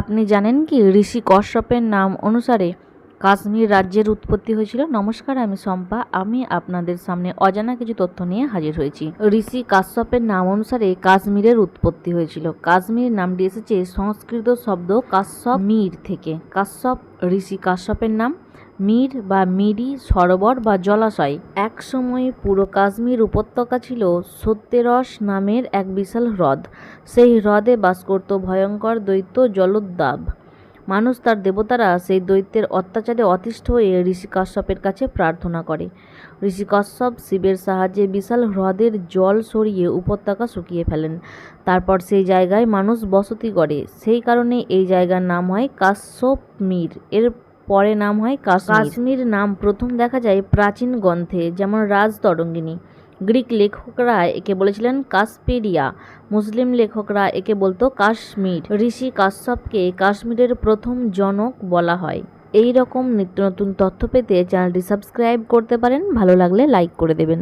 আপনি জানেন কি, ঋষি কশ্যপের নাম অনুসারে কাশ্মীর রাজ্যের উৎপত্তি হয়েছিল। নমস্কার, আমি শম্পা। আমি আপনাদের সামনে অজানা কিছু তথ্য নিয়ে হাজির হয়েছি। ঋষি কাশ্যপের নাম অনুসারে কাশ্মীরের উৎপত্তি হয়েছিল। কাশ্মীর নামটি এসেছে সংস্কৃত শব্দ কাশ্যপ মীর থেকে। কাশ্যপ, ঋষি কাশ্যপের নাম মীর বা মিরি, সরোবর বা জলাশয়। এক সময় পুরো কাশ্মীর উপত্যকা ছিল সত্যেরস নামের এক বিশাল হ্রদ। সেই হ্রদে বাস করত ভয়ঙ্কর দৈত্য জলোদ্দাব। মানুষ তার দেবতারা সেই দৈত্যের অত্যাচারে অতিষ্ঠ হয়ে ঋষি কাশ্যপের কাছে প্রার্থনা করে। ঋষি কাশ্যপ শিবের সাহায্যে বিশাল হ্রদের জল সরিয়ে উপত্যকা শুকিয়ে ফেলেন। তারপর সেই জায়গায় মানুষ বসতি করে সেই কারণে এই জায়গার নাম হয় কাশ্যপ মীর। এর পরে নাম হয় কাশ্মীর। নাম প্রথম দেখা যায় প্রাচীন গ্রন্থে, যেমন রাজতরঙ্গিনী গ্রিক লেখকরা একে বলেছিলেন কাসপেরিয়া, মুসলিম লেখকরা একে বলতো কাশ্মীর। ঋষি কাশ্যপকে কাশ্মীরের প্রথম জনক বলা হয়। এই রকম নিত্য নতুন তথ্য পেতে চ্যানেলটি সাবস্ক্রাইব করতে পারেন, ভালো লাগলে লাইক করে দেবেন।